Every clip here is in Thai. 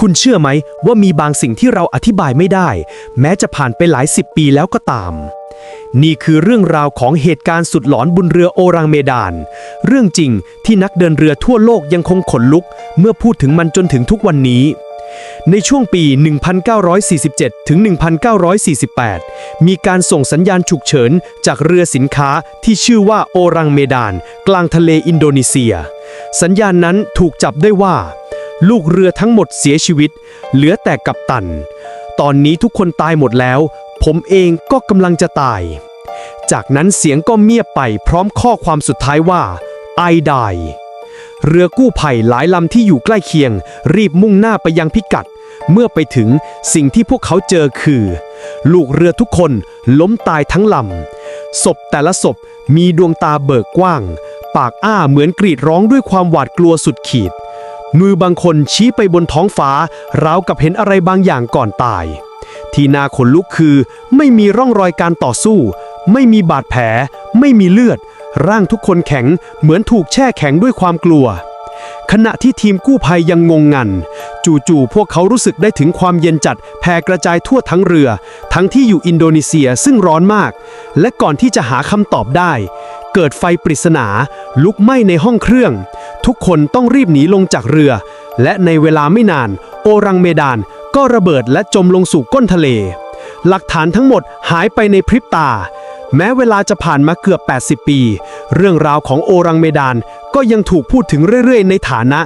คุณเชื่อไหมว่ามีบางสิ่งที่เราอธิบายไม่ได้ แม้จะผ่านไปหลายสิบปีแล้วก็ตาม นี่คือเรื่องราวของเหตุการณ์สุดหลอนบนเรือโอรังเมดาน เรื่องจริงที่นักเดินเรือทั่วโลกยังคงขนลุก เมื่อพูดถึงมันจนถึงทุกวันนี้ ในช่วงปี 1947 ถึง 1948 มีการส่งสัญญาณฉุกเฉินจากเรือสินค้าที่ชื่อว่าโอรังเมดาน กลางทะเลอินโดนีเซีย สัญญาณนั้นถูกจับได้ว่า ลูกเรือทั้งหมดเสียชีวิต เหลือแต่กัปตัน ตอนนี้ทุกคนตายหมดแล้ว ผมเองก็กำลังจะตาย จากนั้นเสียงก็เงียบไปพร้อมข้อความสุดท้ายว่า I die เรือกู้ภัยหลายลำที่อยู่ใกล้เคียง รีบมุ่งหน้าไปยังพิกัด เมื่อไปถึงสิ่งที่พวกเขาเจอคือ ลูกเรือทุกคนล้มตายทั้งลำศพแต่ละศพมีดวงตาเบิกกว้าง ปากอ้าเหมือนกรีดร้องด้วยความหวาดกลัวสุดขีด มือบางคนชี้ไปบนท้องฟ้าราวกับเห็นอะไรบางอย่างก่อนตาย ที่น่าขนลุกคือไม่มีร่องรอยการต่อสู้ ไม่มีบาดแผล ไม่มีเลือด ร่างทุกคนแข็งเหมือนถูกแช่แข็งด้วยความกลัว ขณะที่ทีมกู้ภัยยังงงงัน จู่ๆพวกเขารู้สึกได้ถึงความเย็นจัดแผ่กระจายทั่วทั้งเรือ ทั้งที่อยู่อินโดนีเซียซึ่งร้อนมาก และก่อนที่จะหาคำตอบได้ เกิดไฟปริศนาลุกไหม้ในห้องเครื่อง ทุกคนต้องรีบหนีลงจากเรือ และในเวลาไม่นาน โอรังเมดานก็ระเบิดและจมลงสู่ก้นทะเล หลักฐานทั้งหมดหายไปในพริบตา แม้เวลาจะผ่านมาเกือบ 80 ปี เรื่องราวของโอรังเมดานก็ยังถูกพูดถึงเรื่อย ๆ ในฐานะ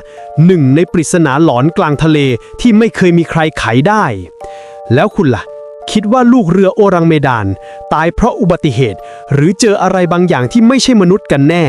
หนึ่งในปริศนาหลอนกลางทะเลที่ไม่เคยมีใครไขได้ แล้วคุณล่ะ คิดว่าลูกเรือโอรังเมดาน ตายเพราะอุบัติเหตุ หรือเจออะไรบางอย่างที่ไม่ใช่มนุษย์กันแน่